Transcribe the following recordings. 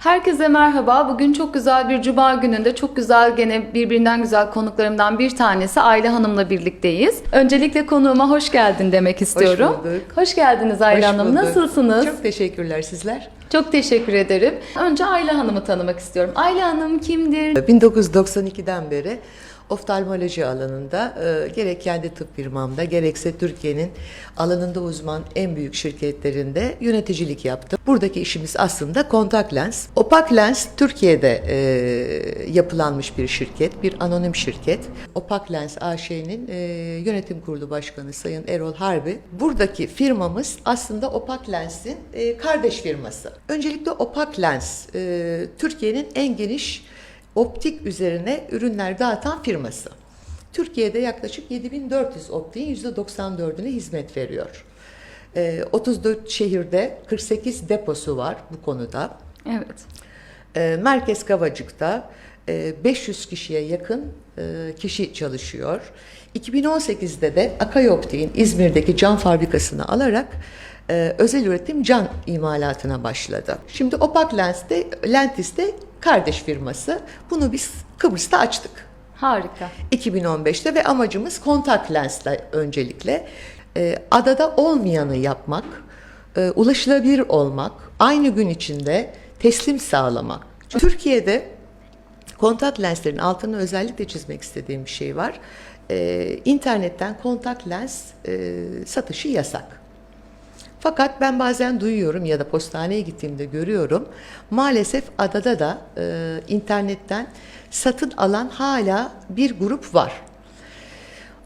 Herkese merhaba. Bugün çok güzel bir cuma gününde çok güzel gene birbirinden güzel konuklarımdan bir tanesi Ayla Hanım'la birlikteyiz. Öncelikle konuğuma hoş geldin demek istiyorum. bulduk. Hoş geldiniz Ayla Hoş Hanım. bulduk. Nasılsınız? Çok... Çok teşekkürler sizler. teşekkür ederim. Önce Ayla Hanım'ı tanımak istiyorum. Ayla Hanım kimdir? 1992'den beri oftalmoloji alanında e, gerek kendi tıp firmamda gerekse Türkiye'nin alanında uzman en büyük şirketlerinde yöneticilik yaptım. Buradaki işimiz aslında kontak lens. Opak lens Türkiye'de e, yapılanmış bir şirket, bir anonim şirket. Opak Lens AŞ'nin e, yönetim kurulu başkanı Sayın Erol Harbi. Buradaki firmamız aslında Opak Lens'in e, kardeş firması. Öncelikle Opak Lens e, Türkiye'nin en geniş optik üzerine ürünler dağıtan firması. Türkiye'de yaklaşık 7400 optiğin %94'üne hizmet veriyor. Ee, 34 şehirde 48 deposu var bu konuda. Evet. Ee, Merkez Kavacık'ta e, 500 kişiye yakın e, kişi çalışıyor. 2018'de de Akay Optik'in İzmir'deki cam fabrikasını alarak e, özel üretim cam imalatına başladı. Şimdi Opak Lens'te, Lentis'te kardeş firması. Bunu biz Kıbrıs'ta açtık. Harika. 2015'te ve amacımız kontak lensle öncelikle e, adada olmayanı yapmak, e, ulaşılabilir olmak, aynı gün içinde teslim sağlamak. Çünkü Türkiye'de kontak lenslerin altını özellikle çizmek istediğim bir şey var. E, internetten kontak lens e, satışı yasak. Fakat ben bazen duyuyorum ya da postaneye gittiğimde görüyorum. Maalesef adada da e, internetten satın alan hala bir grup var.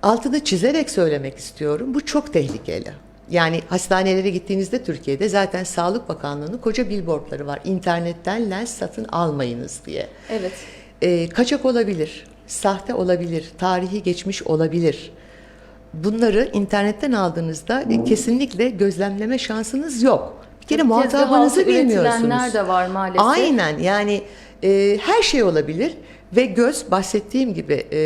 Altını çizerek söylemek istiyorum. Bu çok tehlikeli. Yani hastanelere gittiğinizde Türkiye'de zaten Sağlık Bakanlığı'nın koca billboardları var. İnternetten lens satın almayınız diye. Evet. E, kaçak olabilir, sahte olabilir, tarihi geçmiş olabilir. Bunları internetten aldığınızda e, kesinlikle gözlemleme şansınız yok. Bir kere muhatabınızı bilmiyorsunuz. üretilenler de var maalesef. Aynen yani e, her şey olabilir ve göz bahsettiğim gibi e,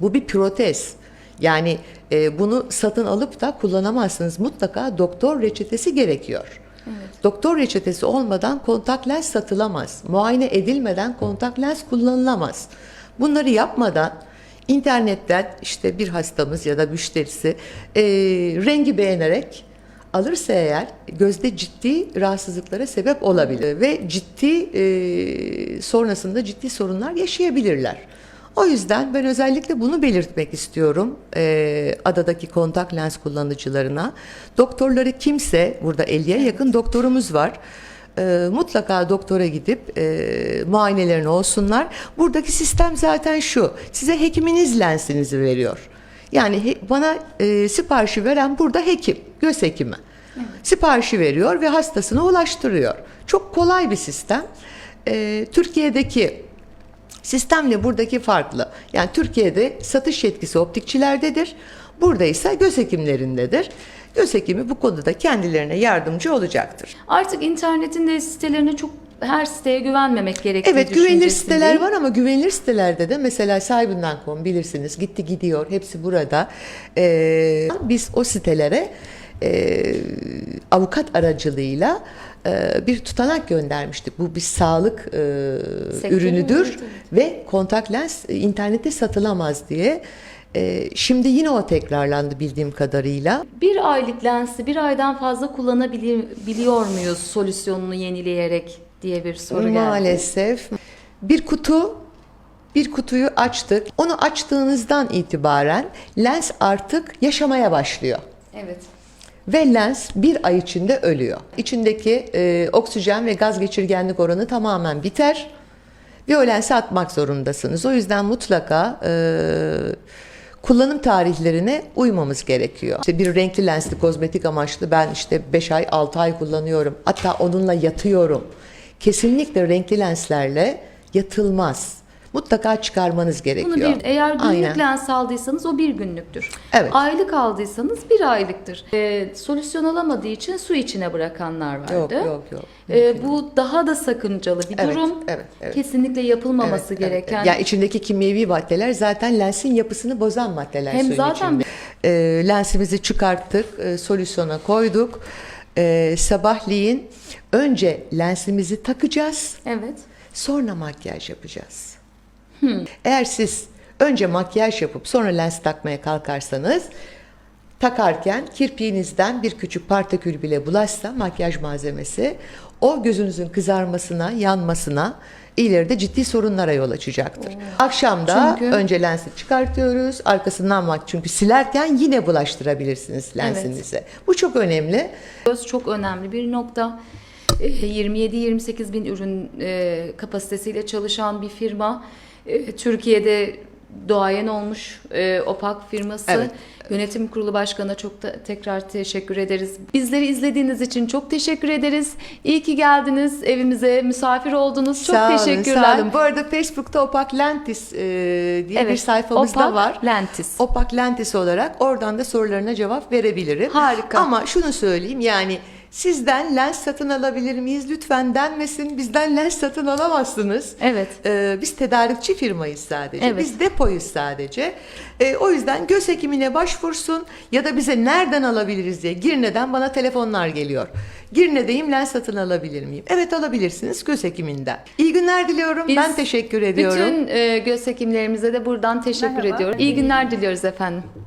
bu bir protez. Yani e, bunu satın alıp da kullanamazsınız. Mutlaka doktor reçetesi gerekiyor. Doktor reçetesi olmadan kontak lens satılamaz. Muayene edilmeden kontak lens kullanılamaz. Bunları yapmadan internetten işte bir hastamız ya da müşterisi e, rengi beğenerek alırsa eğer gözde ciddi rahatsızlıklara sebep olabilir ve ciddi e, sonrasında ciddi sorunlar yaşayabilirler. O yüzden ben özellikle bunu belirtmek istiyorum e, adadaki kontak lens kullanıcılarına. Doktorları kimse, burada 50'ye yakın doktorumuz var. E, mutlaka doktora gidip e, muayenelerini olsunlar. Buradaki sistem zaten şu, size hekiminiz lensinizi veriyor. Yani he- bana e, siparişi veren burada hekim, göz hekimi. Siparişi veriyor ve hastasına ulaştırıyor. Çok kolay bir sistem. E, Türkiye'deki Sistemle buradaki farklı. Yani Türkiye'de satış yetkisi optikçilerdedir. Burada ise göz hekimlerindedir. Göz hekimi bu konuda kendilerine yardımcı olacaktır. Artık internetin de sitelerine çok her siteye güvenmemek gerektiği Evet güvenilir siteler var ama güvenilir sitelerde de mesela sahibinden.com bilirsiniz gitti gidiyor hepsi burada. Ee, biz o sitelere e, avukat aracılığıyla e, bir tutanak göndermiştik. Bu bir sağlık e, Sektörü, ürünüdür evet, ve kontak lens internette satılamaz diye. E, şimdi yine o tekrarlandı bildiğim kadarıyla. Bir aylık lensi bir aydan fazla kullanabiliyor muyuz solüsyonunu yenileyerek diye bir soru geldi. Maalesef. Bir kutu bir kutuyu açtık. Onu açtığınızdan itibaren lens artık yaşamaya başlıyor. Evet. Ve lens bir ay içinde ölüyor. İçindeki e, oksijen ve gaz geçirgenlik oranı tamamen biter. Ve o lensi atmak zorundasınız. O yüzden mutlaka e, kullanım tarihlerine uymamız gerekiyor. İşte bir renkli lensli kozmetik amaçlı ben işte 5 ay 6 ay kullanıyorum. Hatta onunla yatıyorum. Kesinlikle renkli lenslerle yatılmaz. Mutlaka çıkarmanız gerekiyor. Bunu bir, eğer günlük Aynen. lens aldıysanız o bir günlüktür. Evet. Aylık aldıysanız bir aylıktır. Ee, solüsyon alamadığı için su içine bırakanlar vardı. Yok yok yok. Ee, bu daha da sakıncalı bir Evet, durum. evet, evet. Kesinlikle yapılmaması Evet, evet, gereken. evet. Yani içindeki kimyevi maddeler zaten lensin yapısını bozan maddeler Hem zaten- içinde. Ee, lensimizi çıkarttık, e, solüsyona koyduk. e, sabahleyin önce lensimizi takacağız. Evet. Sonra makyaj yapacağız. Eğer siz önce makyaj yapıp sonra lens takmaya kalkarsanız takarken kirpiğinizden bir küçük partikül bile bulaşsa makyaj malzemesi o gözünüzün kızarmasına, yanmasına ileride ciddi sorunlara yol açacaktır. Akşamda Çünkü- önce lensi çıkartıyoruz, arkasından mak çünkü silerken yine bulaştırabilirsiniz lensinize. Bu çok önemli. Göz çok önemli bir nokta. Ee, 27-28 bin ürün e, kapasitesiyle çalışan bir firma. Ee, Türkiye'de doğayan olmuş e, OPAK firması. Evet. Yönetim Kurulu Başkanı'na çok da tekrar teşekkür ederiz. Bizleri izlediğiniz için çok teşekkür ederiz. İyi ki geldiniz. Evimize misafir oldunuz. Çok Sağ olun, teşekkürler. Sağ olun. Bu arada Facebook'ta Opak Lentis e, diye bir sayfamız da Opak var. Lentis. Opak Lentis olarak oradan da sorularına cevap verebilirim. Harika. Ama şunu söyleyeyim yani sizden lens satın alabilir miyiz? Lütfen denmesin. Bizden lens satın alamazsınız. Evet. Ee, biz tedarikçi firmayız sadece. Evet. Biz depoyuz sadece. Ee, o yüzden göz hekimine başvursun ya da bize nereden alabiliriz diye Girne'den bana telefonlar geliyor. Girne'deyim lens satın alabilir miyim? Evet alabilirsiniz göz hekiminden. İyi günler diliyorum. Biz ben teşekkür ediyorum. Bütün e, göz hekimlerimize de buradan teşekkür Merhaba. ediyorum. İyi günler diliyoruz efendim.